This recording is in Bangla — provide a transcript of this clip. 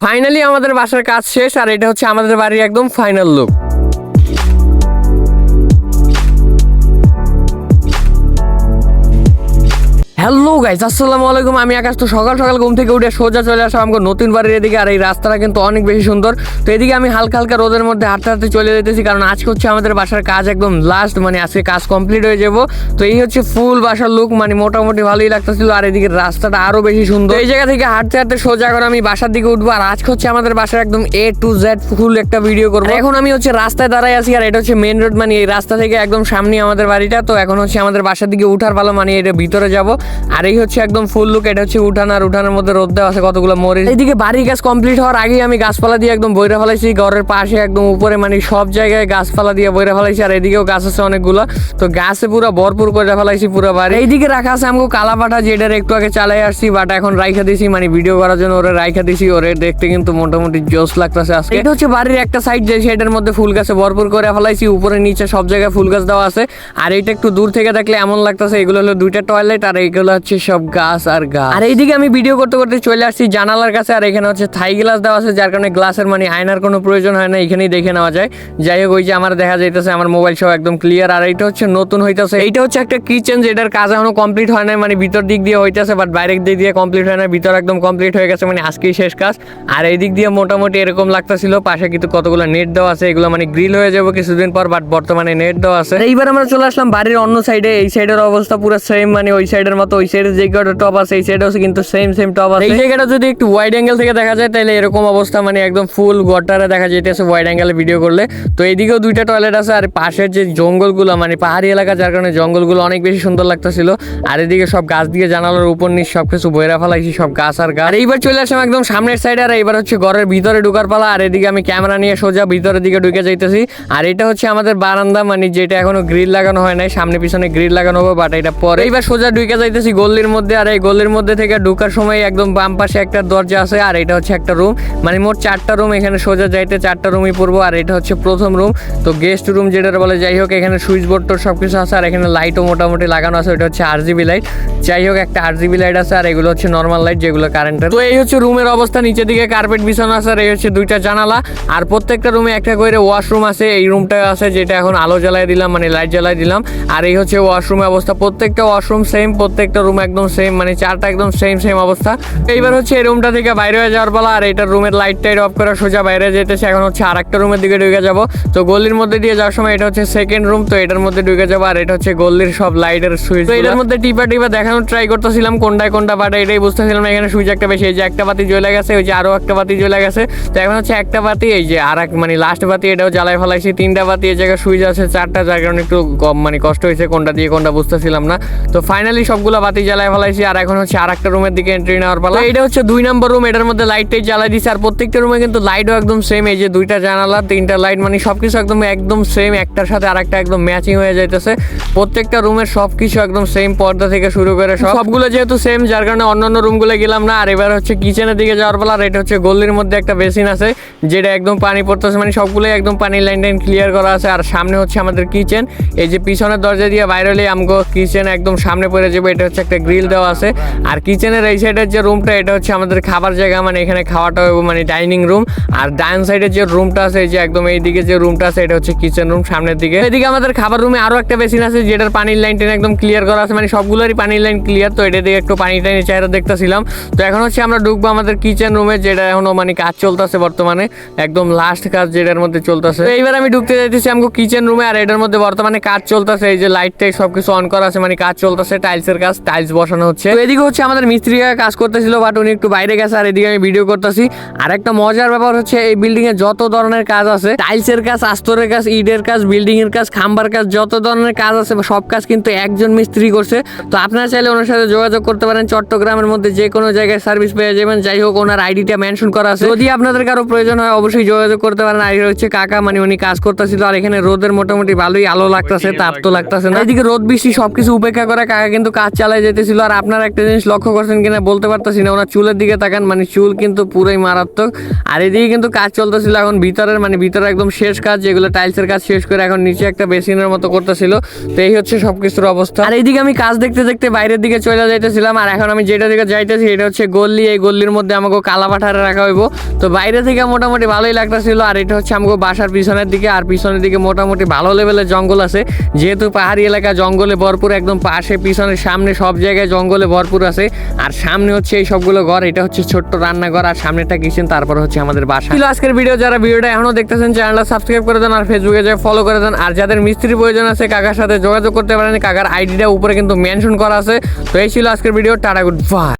ফাইনালি আমাদের বাসার কাজ শেষ আর এটা হচ্ছে আমাদের বাড়ির একদম ফাইনাল লুক হ্যালো গাইস আসসালামু আলাইকুম। আমি আকাশ। তো সকাল সকাল ঘুম থেকে উঠে সোজা চলে আসলাম আমাকে নতুন বাড়ির এদিকে, আর এই রাস্তাটা কিন্তু অনেক বেশি সুন্দর। তো এদিকে আমি হালকা হালকা রোদের মধ্যে হাঁটতে হাঁটতে চলে যেতেছি, কারণ আজকে হচ্ছে আমাদের বাসার কাজ একদম লাস্ট মানে আজকে কাজ কমপ্লিট হয়ে যাব। তো এই হচ্ছে ফুল বাসার লুক মানে মোটামুটি ভালোই লাগতেছিল, আর এদিকে রাস্তাটা আরও বেশি সুন্দর। এই জায়গা থেকে হাঁটতে হাঁটতে সোজা করে আমি বাসার দিকে উঠবো, আর আজকে হচ্ছে আমাদের বাসার একদম এ টু জেড ফুল একটা ভিডিও করব। এখন আমি হচ্ছে রাস্তায় দাঁড়াই আছি, আর এটা হচ্ছে মেন রোড মানে এই রাস্তা থেকে একদম সামনে আমাদের বাড়িটা। তো এখন হচ্ছে আমাদের বাসার দিকে উঠার ভালো মানে এটা ভিতরে যাব। আর এই হচ্ছে একদম ফুল লুক এটা হচ্ছে উঠান আর উঠানের মধ্যে রোদ দেওয়া আছে কতগুলো মরিচ। এইদিকে বাড়ির কাজ কমপ্লিট হওয়ার আগেই আমি গাছপালা দিয়ে একদম বইরা ফেলাইছি ঘরের পাশে একদম উপরে মানে সব জায়গায় গাছপালা দিয়ে বইরা ফেলাইছি আর এদিকেও গাছ আছে অনেকগুলো। তো গাছে পুরো ভরপুর করে ফেলাইছি পুরো বাড়ি। এইদিকে রাখা আছে আমাকে কালা পাঠা যেটার একটু আগে চালাই আসছি বাট এখন রাইখা দিছি মানে ভিডিও করার জন্য ওরে রাইখা দিছি ওরে দেখতে কিন্তু মোটামুটি জোস লাগতেছে আজকে। এটা হচ্ছে বাড়ির একটা সাইড যে সেটার মধ্যে ফুল গাছে ভরপুর করে ফেলাইছি উপরে নিচে সব জায়গায় ফুল গাছ দেওয়া আছে। আর এইটা একটু দূর থেকে দেখলে এমন লাগতেছে এগুলো হলো দুইটা টয়লেট আর হচ্ছে সব গাছ আর গাছ। আর এইদিকে আমি ভিডিও করতে করতে চলে আসছি জানালার কাছে আর এখানে হচ্ছে থাই গ্লাস দেওয়া আছে যার কারণে গ্লাসের মানে আয়নার কোনো প্রয়োজন হয় না এখানেই দেখে নেওয়া যায়। যাই হোক ওই যে আমার দেখা যাইতেছে আমার মোবাইল সহ একদম ক্লিয়ার আর এইটা হচ্ছে নতুন হইতেছে। এইটা হচ্ছে একটা কিচেন যেটার কাজ এখনও কমপ্লিট হয় না মানে ভিতর দিক দিয়ে হইতেছে বাট বাইরের দিক দিয়ে কমপ্লিট হয় না ভিতর একদম কমপ্লিট হয়ে গেছে মানে আজকেই শেষ কাজ। আর এই দিক দিয়ে মোটামুটি এরকম লাগতেছিল পাশে কিন্তু কতগুলো নেট দেওয়া আছে এগুলো মানে গ্রিল হয়ে যাবে কিছুদিন পর বাট বর্তমানে নেট দেওয়া আছে। এইবার আমরা চলে আসলাম বাড়ির অন্য সাইডে এই সাইডের অবস্থা পুরো সেম মানে ওই সাইডের মতো ওই সাইডের যে কটা টপ আছে এই সাইডে কিন্তু সেম সেম টপ আছে। এই জায়গাটা যদি একটু ওয়াইড অ্যাঙ্গেল থেকে দেখা যায় তাহলে এরকম অবস্থা মানে একদম ফুল গটারে দেখা যাইতেছে ওয়াইড অ্যাঙ্গেলে ভিডিও করলে। তো এইদিকেও দুইটা টয়লেট আছে আর পাশের যে জঙ্গলগুলো মানে পাহাড়ি এলাকা যার কারণে জঙ্গলগুলো অনেক বেশি সুন্দর লাগতেছিল। আর এদিকে সব গাছ দিয়ে জানালার উপর নিচ সব কিছু বইরা ফেলাইছি সব গাছ আর গাছ। আর এইবার চলে আসলাম একদম সামনের সাইডে আর এইবার হচ্ছে ঘরের ভিতরে ঢুকার পালা আর এদিকে আমি ক্যামেরা নিয়ে সোজা ভিতরের দিকে ঢুকে যাইতেছি। আর এটা হচ্ছে আমাদের বারান্দা মানে যেটা এখনও গ্রিল লাগানো হয় নাই সামনে পিছনে গ্রিল লাগানো হবে বাট এটা পরে। এইবার সোজা ঢুকে যাইতেছি গল্লির মধ্যে, আর এই গল্লির মধ্যে থেকে ঢুকার সময় একদম বাম পাশে একটা দরজা আছে, আর এটা হচ্ছে একটা রুম মানে মোট চারটা রুম এখানে সোজা যাইতে চারটা রুমই পড়ব, আর এটা হচ্ছে প্রথম রুম তো গেস্ট রুম যেটা বলে, যাই হোক, এখানে সুইচ বোর্ড টোর সব কিছু আছে, আর এখানে লাইটও মোটামুটি লাগানো আছে, ওইটা হচ্ছে আর জিবি লাইট যাই হোক, একটা আর জিবি লাইট আছে, আর এগুলো হচ্ছে নর্মাল লাইট যেগুলো কারেন্টের তো এই হচ্ছে রুমের অবস্থা, নিচের দিকে কার্পেট বিছানো আছে, আর এই হচ্ছে দুইটা জানালা। আর প্রত্যেকটা রুমে একটা করে ওয়াশরুম আছে, এই রুমটা আছে যেটা এখন আলো জ্বালাই দিলাম মানে লাইট জ্বালাই দিলাম। আর এই হচ্ছে ওয়াশরুমের অবস্থা, প্রত্যেকটা ওয়াশরুম সেম প্রত্যেকটা রুম একদম সেম মানে চারটা একদম সেম সেম অবস্থা। এইবার হচ্ছে এই রুমটা থেকে বাইরে হয়ে যাওয়ার পালা আর এটার রুমের লাইট টাইট অফ করে সোজা বাইরে যেতেছে। এখন হচ্ছে আর একটা রুমের দিকে ঢুকে যাব। তো গলির মধ্যে দিয়ে যাওয়ার সময় এটা হচ্ছে সেকেন্ড রুম তো এটার মধ্যে ঢুকে যাব আর এটা হচ্ছে গলির সব লাইটের সুইচ তো এটার মধ্যে টিপা টিপা দেখানোর ট্রাই করতেছিলাম কোনটায় কোনটা বাট এটাই বুঝতেছিলাম এখানে সুইচ একটা বেশি এই যে একটা বাতি জ্বলে গেছে ওই যে আরও একটা বাতি জ্বলে গেছে। তো এখন হচ্ছে একটা বাতি এই যে আর এক মানে লাস্ট বাতি এটাও জ্বালাই ফেলাইছি। তিনটা বাতি এই জায়গায় সুইচ আছে চারটা যার কারণে একটু কম মানে কষ্ট হয়েছে কোনটা দিয়ে কোনটা বুঝতেছিলাম না। তো ফাইনালি সবগুলো বাতি জ্বালাই ফেলাইছি আর এখন হচ্ছে আর একটা রুমের দিকে এন্ট্রি নেওয়ার পালা। এটা হচ্ছে দুই নম্বর রুম এটার মধ্যে লাইট টাইট জ্বালাই দিছে আর প্রত্যেকটা রুমে কিন্তু লাইটও একদম সেম এই যে দুইটা জানালা তিনটা লাইট মানে সবকিছু একদম একদম সেম একটার সাথে আরেকটা একদম ম্যাচিং হয়ে যাইতেছে। প্রত্যেকটা রুমের সবকিছু একদম সেম পর্দা থেকে শুরু করে সব। সবগুলো যেহেতু সেম যার কারণে অন্যান্য রুমগুলো গেলাম না আর এবার হচ্ছে কিচেনের দিকে যাওয়ার পালা আর এটা হচ্ছে গল্লির মধ্যে একটা বেসিন আছে যেটা একদম পানি পড়তেছে মানে সবগুলোই একদম পানি লাইন টাইন ক্লিয়ার করা আছে আর সামনে হচ্ছে আমাদের কিচেন এই যে পিছনের দরজা দিয়ে বাইরে হলে আমগো কিচেন একদম সামনে পড়ে যাবে এটা হচ্ছে একটা গ্রিল দেওয়া আছে। আর কিচেনের এই সাইডের যে রুমটা এটা হচ্ছে আমাদের খাবার জায়গা মানে এখানে খাওয়াটা মানে ডাইনিং রুম আর ডান সাইডের যে রুমটা আছে যে একদম এই দিকে যে রুমটা আছে, এটা হচ্ছে কিচেন রুম সামনের দিকে। এদিকে আমাদের খাবার রুমে আরও একটা বেসিন আছে, যেটার পানির লাইন টেন একদম ক্লিয়ার করা আছে মানে সবগুলোরই পানির লাইন ক্লিয়ার তো এটা দিয়ে একটু পানি টানি চাহিদা দেখতেছিলাম। তো এখন হচ্ছে আমরা ঢুকবো আমাদের কিচেন রুমে যেটা এখনও মানে কাজ চলতেছে বর্তমানে। একদম লাস্ট কাজ যেটার মধ্যে চলতেছে। এইবার আমি ঢুকতে যাইতেছি আমাকে কিচেন রুমে আর এটার মধ্যে বর্তমানে কাজ চলতেছে, এই যে লাইট টাইট সবকিছু অন করা আছে মানে কাজ চলতেছে টাইলসের কাজ। টাইলস বসানো হচ্ছে। তো এদিকে হচ্ছে আমাদের মিস্ত্রি কাজ করতেছিল বাট উনি একটু বাইরে গেছে আর এদিকে আমি ভিডিও করতেছি। আর একটা মজার ব্যাপার হচ্ছে এই বিল্ডিং এ যত ধরনের কাজ আছে টাইলসের কাজ আস্তরের কাজ ইটের কাজ বিল্ডিং এর কাজ খাম্বার কাজ যত ধরনের কাজ আছে সব কাজ কিন্তু একজন মিস্ত্রি করছে। তো আপনারা চাইলে ওনার সাথে যোগাযোগ করতে পারেন চট্টগ্রামের মধ্যে যে কোনো জায়গায় সার্ভিস পেয়ে যাবেন। যাই হোক ওনার আইডিটা মেনশন করা আছে। যদি আপনাদের কারও প্রয়োজন হয় অবশ্যই যোগাযোগ করতে পারেন। আর হচ্ছে কাকা মানে উনি কাজ করতেছিল আর এখানে রোদের মোটামুটি ভালোই আলো লাগতেছে তাপ তো লাগতেছে না। এদিকে রোদ বৃষ্টি সবকিছু উপেক্ষা করে কাকা কিন্তু কাজ চালাই যেতেছিল আর আপনারা একটা জিনিস লক্ষ্য করছেন কিনা বলতে পারতেছি না, ওনার চুলের দিকে তাকান মানে চুল কিন্তু পুরোই মারাত্মক। আর এদিকে কিন্তু কাজ চলতেছিল এখন ভিতরের মানে ভিতরে একদম শেষ কাজ, যেগুলো টাইলসের কাজ শেষ করে এখন নিচে একটা বেসিনের মতো করতেছিল। তো এই হচ্ছে সব কিছুর অবস্থা। আর এইদিকে আমি কাজ দেখতে দেখতে বাইরের দিকে চলে যাইতেছিলাম, আর এখন আমি যেটা দিকে যাইতেছি এটা হচ্ছে গল্লি। এই গল্লির মধ্যে আমাকে কালা পাঠারে রাখা হইব। তো বাইরে থেকে মোটামুটি ভালোই লাগতেছিল, আর এটা হচ্ছে আমাকে বাসার পিছনের দিকে, আর পিছনের দিকে মোটামুটি ভালো লেভেলের জঙ্গল আছে। যেহেতু পাহাড়ি এলাকা, জঙ্গলে ভরপুর একদম পাশে পিছনে সামনে সব জায়গায় জঙ্গলে ভরপুর আছে। আর সামনে হচ্ছে এই সবগুলো ঘর, এটা হচ্ছে ছোট্ট রান্নাঘর, আর সামনেটা কিচেন তারপর হচ্ছে আমাদের বাসা। ছিল আজকের ভিডিও যারা ভিডিওটা এখনও দেখতেছেন চ্যানেলটা সাবস্ক্রাইব করে দেন, আর ফেসবুকে যে ফলো করে দেন, আর যাদের মিস্ত্রি প্রয়োজন আছে, কাকার সাথে যোগাযোগ করতে পারেন, কাকার আইডিটা উপরে কিন্তু মেনশন করা আছে। তো এই ছিল আজকের ভিডিও টাটা গুড বাই